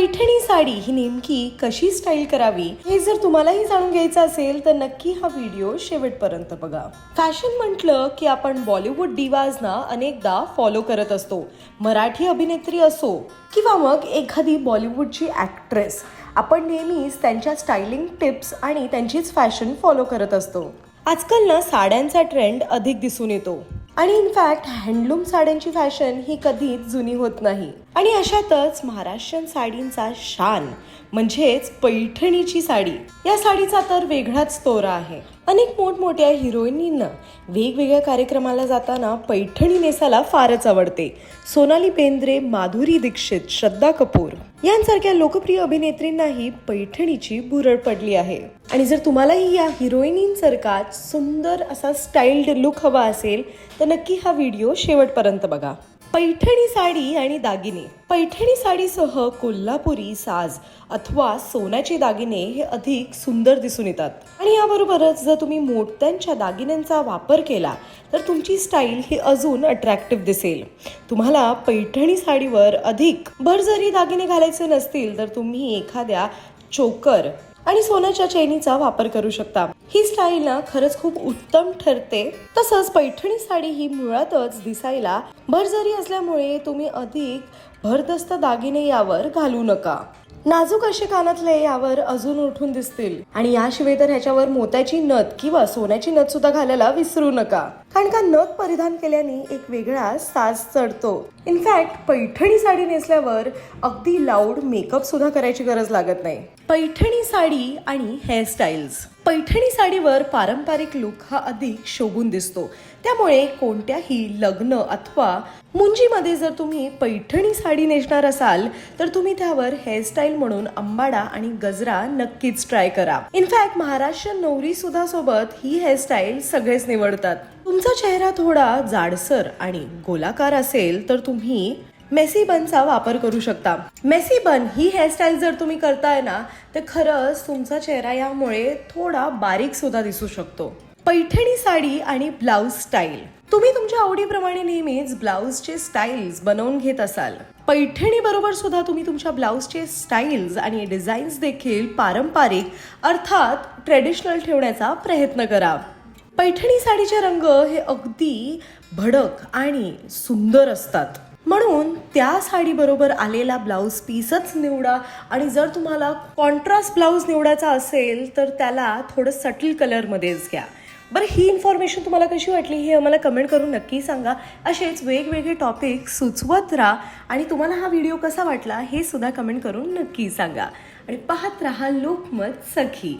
पैठणी साडी ही नेमकी कशी स्टाईल करावी हे जर तुम्हालाही जाणून घ्यायचं असेल तर नक्की हा व्हिडिओ शेवटपर्यंत बघा. फॅशन म्हटलं की आपण बॉलिवूड डिवाजना अनेकदा फॉलो करत असतो. मराठी अभिनेत्री असो किंवा मग एखादी बॉलिवूडची ॲक्ट्रेस आपण नेहमीच त्यांच्या स्टायलिंग टिप्स आणि त्यांचीच फॅशन फॉलो करत असतो. आजकाल ना साड्यांचा ट्रेंड अधिक दिसून येतो. आणि इनफॅक्ट हँडलूम साड्यांची फॅशन ही कधीच जुनी होत नाही. आणि अशातच महाराष्ट्रीयन साडींचा शान म्हणजेच पैठणीची साडी या साडीचा तर वेगळाच तोरा आहे. अनेक मोठमोठ्या हिरोईनींना वेगवेगळ्या कार्यक्रमाला जाताना पैठणी नेसायला फारच आवडते. सोनाली बेंद्रे माधुरी दीक्षित श्रद्धा कपूर यांसारख्या लोकप्रिय अभिनेत्रींनाही पैठणीची भुरळ पडली आहे. आणि जर तुम्हालाही या हिरोईनींसारखाच सुंदर असा स्टाईल्ड लुक हवा असेल तर नक्की हा व्हिडिओ शेवटपर्यंत बघा. पैठणी साडी आणि दागिने. पैठणी साडीसह कोल्हापुरी साज अथवा सोन्याचे दागिने हे अधिक सुंदर दिसून येतात. आणि याबरोबरच जर तुम्ही मोत्यांच्या दागिन्यांचा वापर केला तर तुमची स्टाईल ही अजून अट्रॅक्टिव्ह दिसेल. तुम्हाला पैठणी साडीवर अधिक भर जरी दागिने घालायचे नसतील तर तुम्ही एखाद्या चोकर आणि सोन्याच्या चैनीचा वापर करू शकता. ही स्टाईल ना खरंच खूप उत्तम ठरते. तसंच पैठणी साडी ही मुळातच दिसायला भरजरी असल्यामुळे तुम्ही अधिक भरदस्त दागिने यावर घालू नका. नाजूक असे कानातले यावर अजून उठून दिसतील. आणि याशिवाय तर ह्याच्यावर मोत्याची नथ किंवा सोन्याची नथ सुद्धा घालायला विसरू नका. कारण का नथ परिधान केल्याने एक वेगळा साज चढतो. इनफॅक्ट पैठणी साडी नेसल्यावर अगदी लाऊड मेकअप सुद्धा करायची गरज लागत नाही. पैठणी साडी आणि हेअरस्टाईल्स पैठणी साडीवर पारंपरिक लुक हा अधिक शोभून दिसतो. त्यामुळे कोणत्याही लग्न अथवा मुंजीमध्ये जर तुम्ही पैठणी साडी नेसणार असाल तर तुम्ही त्यावर हेअरस्टाईल म्हणून अंबाडा आणि गजरा नक्कीच ट्राय करा. इनफॅक्ट महाराष्ट्र नवरी सुद्धा सोबत ही हेअरस्टाईल सगळेच निवडतात. तुमचा चेहरा थोडा जाडसर आणि गोलाकार असेल तर तुम्ही मेसी बनचा वापर करू शकता. मेसी बन ही हेअरस्टाईल जर तुम्ही करताय ना तर खरंच तुमचा चेहरा यामुळे थोडा बारीक सुद्धा दिसू शकतो. पैठणी साडी आणि ब्लाउज स्टाईल तुम्ही तुमच्या आवडीप्रमाणे नेहमीच ब्लाउजचे स्टाईल्स बनवून घेत असाल. पैठणी बरोबर सुद्धा तुम्ही तुमच्या ब्लाउजचे स्टाईल्स आणि डिझाईन्स देखील पारंपरिक अर्थात ट्रेडिशनल ठेवण्याचा प्रयत्न करा. पैठणी साडीचे रंग हे अगदी भडक आणि सुंदर असतात. म्हणून त्या साडीबरोबर आलेला ब्लाऊज पीसच निवडा आणि जर तुम्हाला कॉन्ट्रास्ट ब्लाऊज निवडायचा असेल तर त्याला थोडं सटल कलरमध्येच घ्या. बरं ही इन्फॉर्मेशन तुम्हाला कशी वाटली हे आम्हाला कमेंट करून नक्की सांगा. असेच वेगवेगळे टॉपिक सुचवत राहा आणि तुम्हाला हा व्हिडिओ कसा वाटला हे सुद्धा कमेंट करून नक्की सांगा. आणि पाहत राहा लोकमत सखी.